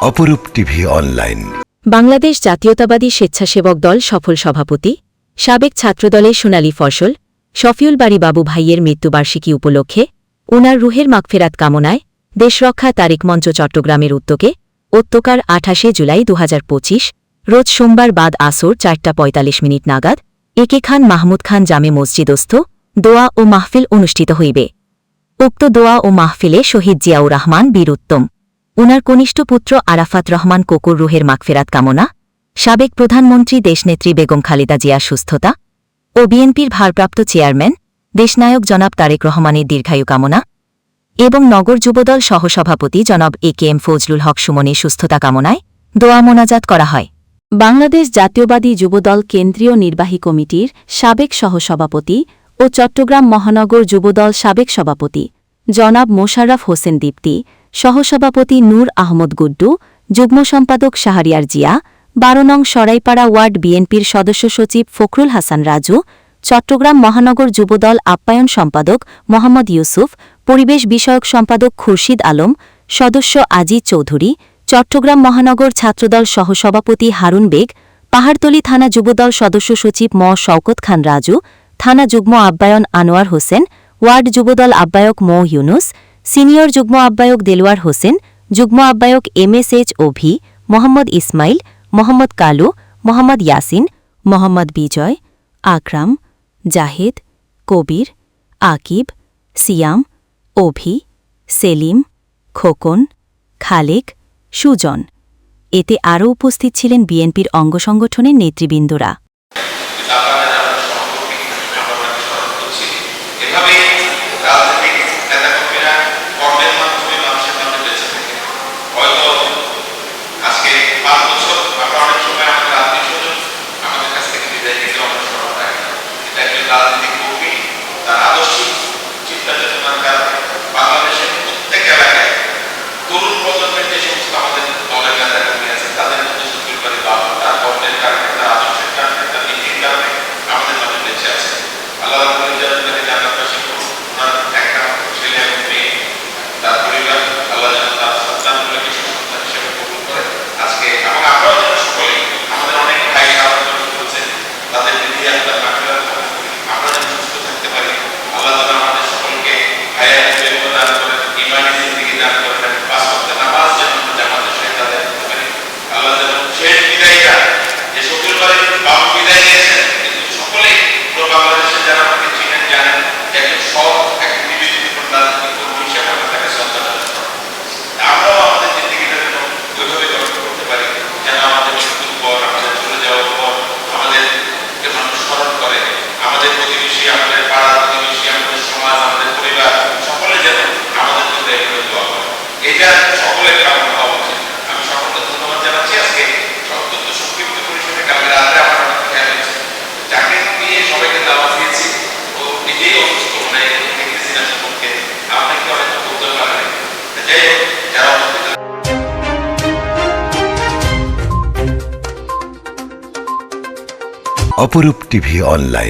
অপরূপ TV online. Bangladesh জাতীয়তাবাদী স্বেচ্ছাসেবক দল সফল সভাপতি, সাবেক ছাত্রদলের সোনালী ফসল, শফিউল বাড়ি বাবু ভাইয়ের মৃত্যুবার্ষিকী উপলক্ষে উনার রুহের মাগফেরাত কামনায় দেশরক্ষা তারিক মঞ্চ চট্টগ্রামের উদ্যোগে অত্যকার আঠাশে জুলাই দু হাজার পঁচিশ, রোজ সোমবার বাদ আসর চারটা পঁয়তাল্লিশ মিনিট নাগাদ একে খান মাহমুদ খান জামে মসজিদস্থ দোয়া ও মাহফিল অনুষ্ঠিত হইবে। উক্ত দোয়া ও মাহফিলে শহীদ জিয়াউর রহমান বীর উত্তম উনার কনিষ্ঠ পুত্র আরাফাত রহমান কোকুর রুহের মাগফেরাত কামনা, সাবেক প্রধানমন্ত্রী দেশনেত্রী বেগম খালেদা জিয়ার সুস্থতা ও বিএনপির ভারপ্রাপ্ত চেয়ারম্যান, দেশনায়ক জনাব তারেক রহমানের দীর্ঘায়ু কামনা এবং নগর যুবদল সহসভাপতি জনাব এ কে এম ফজলুল হক সুমনের সুস্থতা কামনায় দোয়া মোনাজাত করা হয়। বাংলাদেশ জাতীয়বাদী যুবদল কেন্দ্রীয় নির্বাহী কমিটির সাবেক সহসভাপতি ও চট্টগ্রাম মহানগর যুবদল সাবেক সভাপতি জনাব মোশাররফ হোসেন দীপ্তি সহসভাপতি নূর আহমদ গুড্ডু, যুগ্ম সম্পাদক শাহরিয়ার জিয়া, বারো নং সরাইপাড়া ওয়ার্ড বিএনপির সদস্য সচিব ফখরুল হাসান রাজু, চট্টগ্রাম মহানগর যুবদল আপ্যায়ন সম্পাদক মোহাম্মদ ইউসুফ, পরিবেশ বিষয়ক সম্পাদক খুরশিদ আলম, সদস্য আজিজ চৌধুরী, চট্টগ্রাম মহানগর ছাত্রদল সহসভাপতি হারুন বেগ, পাহাড়তলী থানা যুবদল সদস্য সচিব ম. শওকত খান রাজু, থানা যুগ্ম আহ্বায়ন আনোয়ার হোসেন, ওয়ার্ড যুবদল আহ্বায়ক মো. ইউনুস সিনিয়র যুগ্ম আহ্বায়ক দেলোয়ার হোসেন, যুগ্ম আব্বায়ক আহ্বায়ক এমএসএইচ ও ভি মোহাম্মদ ইসমাইল, মোহাম্মদ কালু, মোহাম্মদ ইয়াসিন, মোহাম্মদ বিজয়, আকরাম, জাহেদ, কবির, আকিব, সিয়াম অভি সেলিম, খোকন, খালেক, সুজন। এতে আরও উপস্থিত ছিলেন বিএনপির অঙ্গসংগঠনের নেতৃবৃন্দরা। অপরূপ টিভি অনলাইন